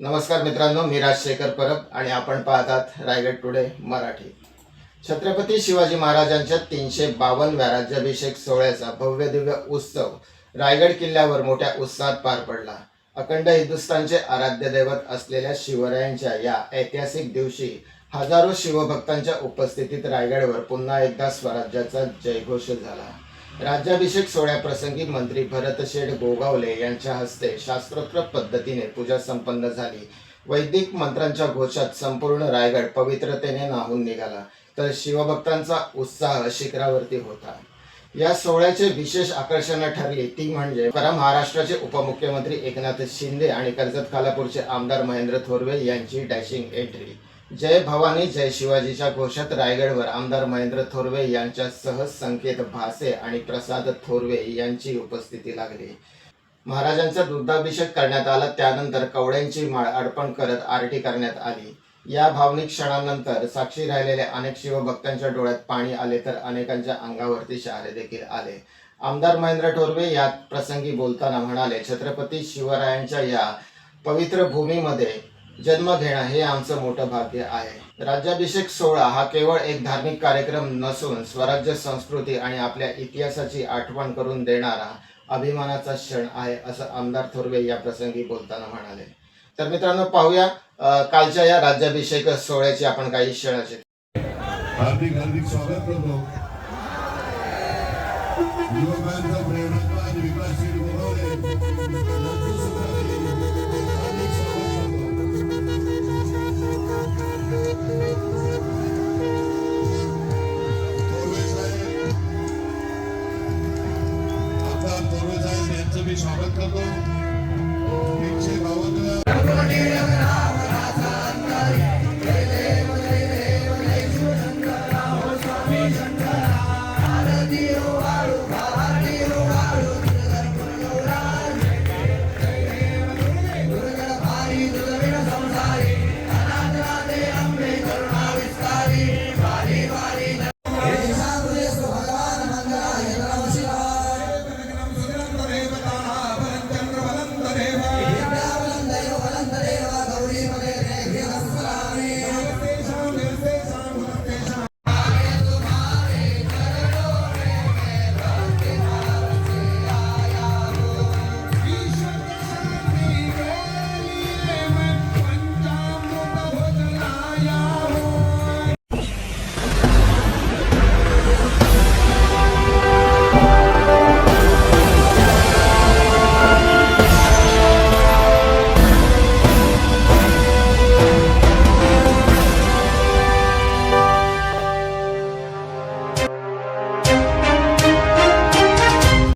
नमस्कार मित्रांनो मी राजशेखर परब आणि आपण पाहतात रायगड टुडे मराठी. छत्रपती शिवाजी महाराजांच्या तीनशे बावन्नव्या राज्याभिषेक सोहळ्याचा भव्य दिव्य उत्सव रायगड किल्ल्यावर मोठ्या उत्साहात पार पडला. अखंड हिंदुस्थानचे आराध्य दैवत असलेल्या शिवरायांच्या या ऐतिहासिक दिवशी हजारो शिवभक्तांच्या उपस्थितीत रायगडवर पुन्हा एकदा स्वराज्याचा जयघोष झाला. राज्याभिषेक सोहळ्याप्रसंगी मंत्री भरतशेठ गोगावले यांच्या हस्ते शास्त्रोक्त पद्धतीने पूजा संपन्न झाली. वैदिक मंत्रांच्या घोषात संपूर्ण रायगड पवित्रतेने नाहून निघाला तर शिवभक्तांचा उत्साह शिखरावरती होता. या सोहळ्याचे विशेष आकर्षण ठरली ती म्हणजे परा महाराष्ट्राचे उपमुख्यमंत्री एकनाथ शिंदे आणि कर्जत खालापूरचे आमदार महेंद्र थोरवे यांची डॅशिंग एंट्री. जय भवानी जय शिवाजीच्या घोषात रायगडवर आमदार महेंद्र थोरवे यांच्यासह संकेत भासे आणि प्रसाद थोरवे यांची उपस्थिती लागली. महाराजांचा दुग्धाभिषेक करण्यात आला त्यानंतर कवड्यांची माळ अर्पण करत आरटी करण्यात आली. या भावनिक क्षणानंतर साक्षी राहिलेल्या अनेक शिवभक्तांच्या डोळ्यात पाणी आले तर अनेकांच्या अंगावरती शहारे देखील आले. आमदार महेंद्र ठोरवे या प्रसंगी बोलताना म्हणाले छत्रपती शिवरायांच्या या पवित्र भूमीमध्ये जन्म घेणं हे आमचं मोठं भाग्य आहे. राज्याभिषेक सोहळा हा केवळ एक धार्मिक कार्यक्रम नसून स्वराज्य संस्कृती आणि आपल्या इतिहासाची आठवण करून देणारा अभिमानाचा क्षण आहे असं आमदार थोरवे या प्रसंगी बोलताना म्हणाले. तर मित्रांनो पाहूया कालच्या या राज्याभिषेक सोहळ्याची आपण काही क्षणाचे. हार्दिक हार्दिक स्वागत करतो. युवकांचा प्रेरणात्मक आमदार थोरवे साहेब